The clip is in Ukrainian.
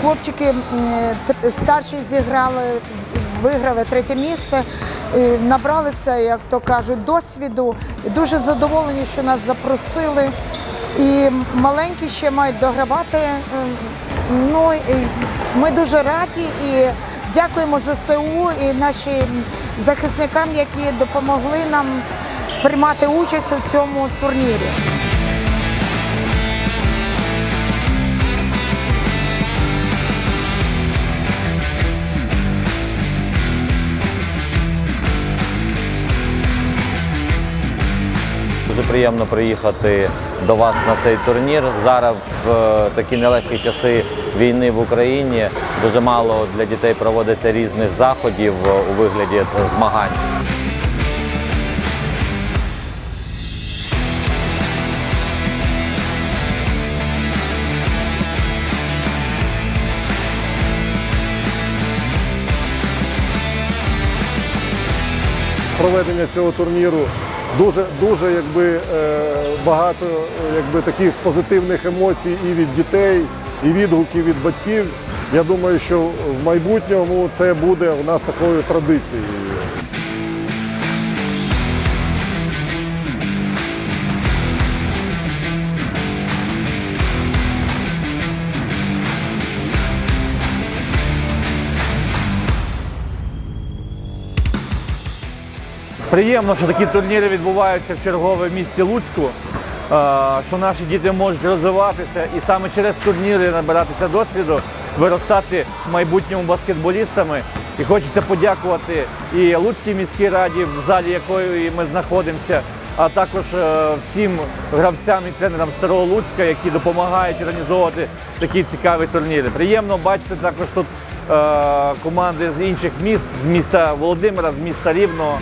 хлопчики старші зіграли, виграли третє місце, е, набралися, як то кажуть, досвіду. І дуже задоволені, що нас запросили. І маленькі ще мають догравати. Е, Ну, ми дуже раді і дякуємо ЗСУ і нашим захисникам, які допомогли нам приймати участь у цьому турнірі. Дуже приємно приїхати до вас на цей турнір. Зараз в е, такі нелегкі часи війни в Україні дуже мало для дітей проводиться різних заходів е, у вигляді змагань. проведення цього турніру. Дуже дуже якби, е, багато якби, таких позитивних емоцій і від дітей, і відгуків від батьків. Я думаю, що в майбутньому це буде у нас такою традицією. Приємно, що такі турніри відбуваються в чергове в місті Луцьку, е, що наші діти можуть розвиватися і саме через турніри набиратися досвіду, виростати в майбутньому баскетболістами. І хочеться подякувати і Луцькій міській раді, в залі якої ми знаходимося, а також е, всім гравцям і тренерам Старого Луцька, які допомагають організовувати такі цікаві турніри. Приємно бачити також тут е, команди з інших міст, з міста Володимира, з міста Рівного.